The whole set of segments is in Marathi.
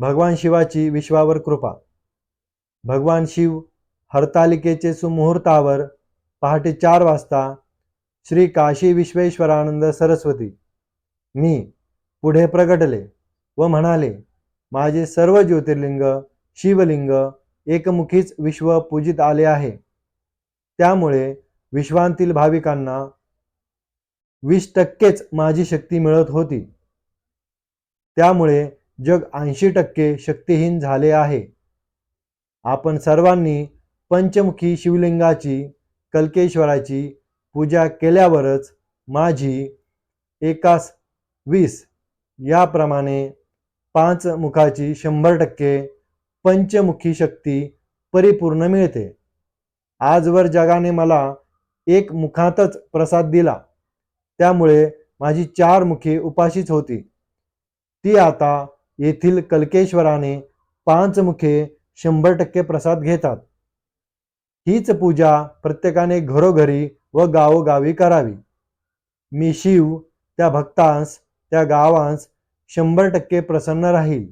भगवान शिवाची विश्वावर कृपा. भगवान शिव हरतालिकेचे सुमुहूर्तावर पहाटे चार वाजता श्री काशी विश्वेश्वरानंद सरस्वती. मी पुढे प्रगटले व म्हणाले माझे सर्व ज्योतिर्लिंग शिवलिंग एकमुखीच विश्व पूजित आले आहे. त्यामुळे विश्वांतील भाविकांना वीस टक्केच माझी शक्ती मिळत होती. त्यामुळे जग ऐंशी टक्के शक्तिहीन झाले आहे. आपण सर्वांनी पंचमुखी शिवलिंगाची कल्केश्वराची पूजा केल्यावरच माझी एकास वीस याप्रमाणे पाच मुखाची शंभर टक्के पंचमुखी शक्ती परिपूर्ण मिळते. आजवर जगाने मला एक मुखातच प्रसाद दिला. त्यामुळे माझी चार मुखी उपाशीच होती. ती आता येथील कलकेश्वराने पाच मुखे शंभर टक्के प्रसाद घेतात. हीच पूजा प्रत्येकाने घरोघरी व गावोगावी करावी. मी शिव त्या भक्तांस त्या गावांस शंभर टक्के प्रसन्न राहील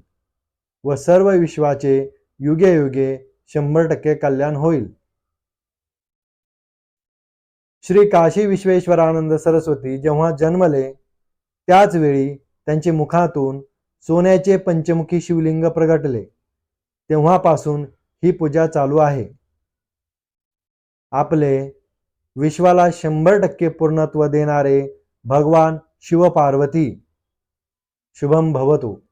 व सर्व विश्वाचे युगे युगे शंभर टक्के कल्याण होईल. श्री काशी विश्वेश्वरानंद सरस्वती जेव्हा जन्मले त्याच वेळी त्यांचे मुखातून सोन्याचे पंचमुखी शिवलिंग प्रगटले. तेव्हापासून ही पूजा चालू आहे. आपले विश्वाला शंभर टक्के पूर्णत्व देणारे भगवान शिवपार्वती. शुभम भवतु.